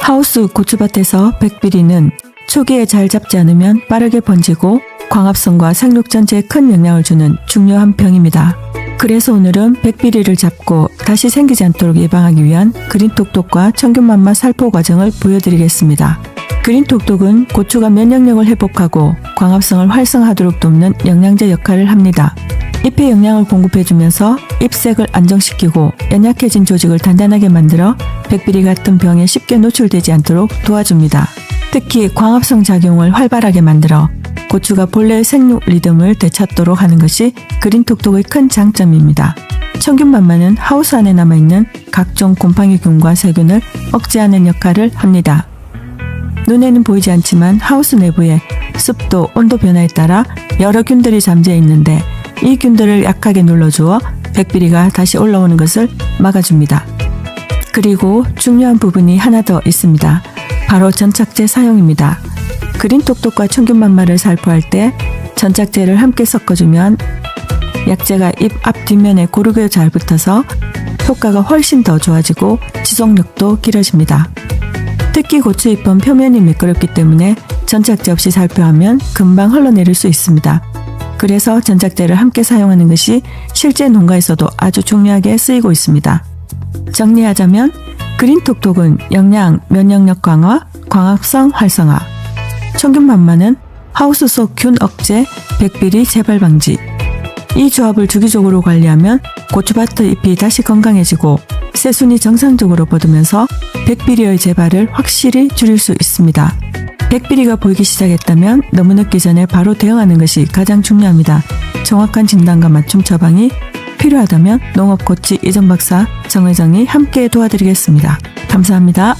하우스 고추밭에서 백비리는 초기에 잘 잡지 않으면 빠르게 번지고 광합성과 생육 전체에 큰 영향을 주는 중요한 병입니다. 그래서 오늘은 백비리를 잡고 다시 생기지 않도록 예방하기 위한 그린톡톡과 청균만마 살포 과정을 보여드리겠습니다. 그린톡톡은 고추가 면역력을 회복하고 광합성을 활성화하도록 돕는 영양제 역할을 합니다. 잎에 영양을 공급해주면서 잎색을 안정시키고 연약해진 조직을 단단하게 만들어 백비리 같은 병에 쉽게 노출되지 않도록 도와줍니다. 특히 광합성 작용을 활발하게 만들어 고추가 본래의 생육 리듬을 되찾도록 하는 것이 그린톡톡의 큰 장점입니다. 청균만마는 하우스 안에 남아있는 각종 곰팡이균과 세균을 억제하는 역할을 합니다. 눈에는 보이지 않지만 하우스 내부에 습도, 온도 변화에 따라 여러 균들이 잠재 있는데 이 균들을 약하게 눌러주어 백비리가 다시 올라오는 것을 막아줍니다. 그리고 중요한 부분이 하나 더 있습니다. 바로 전착제 사용입니다. 그린톡톡과 청균만마를 살포할 때 전착제를 함께 섞어주면 약재가 잎 앞 뒷면에 고르게 잘 붙어서 효과가 훨씬 더 좋아지고 지속력도 길어집니다. 특히 고추 잎은 표면이 미끄럽기 때문에 전착제 없이 살포하면 금방 흘러내릴 수 있습니다. 그래서 전착제를 함께 사용하는 것이 실제 농가에서도 아주 중요하게 쓰이고 있습니다. 정리하자면 그린톡톡은 영양, 면역력 강화, 광합성 활성화, 청균만마는 하우스 속 균 억제, 백비리 재발 방지. 이 조합을 주기적으로 관리하면 고추밭의 잎이 다시 건강해지고 새순이 정상적으로 뻗으면서 백비리의 재발을 확실히 줄일 수 있습니다. 백비리가 보이기 시작했다면 너무 늦기 전에 바로 대응하는 것이 가장 중요합니다. 정확한 진단과 맞춤 처방이 필요하다면 농업코치 이정 박사, 정 회장이 함께 도와드리겠습니다. 감사합니다.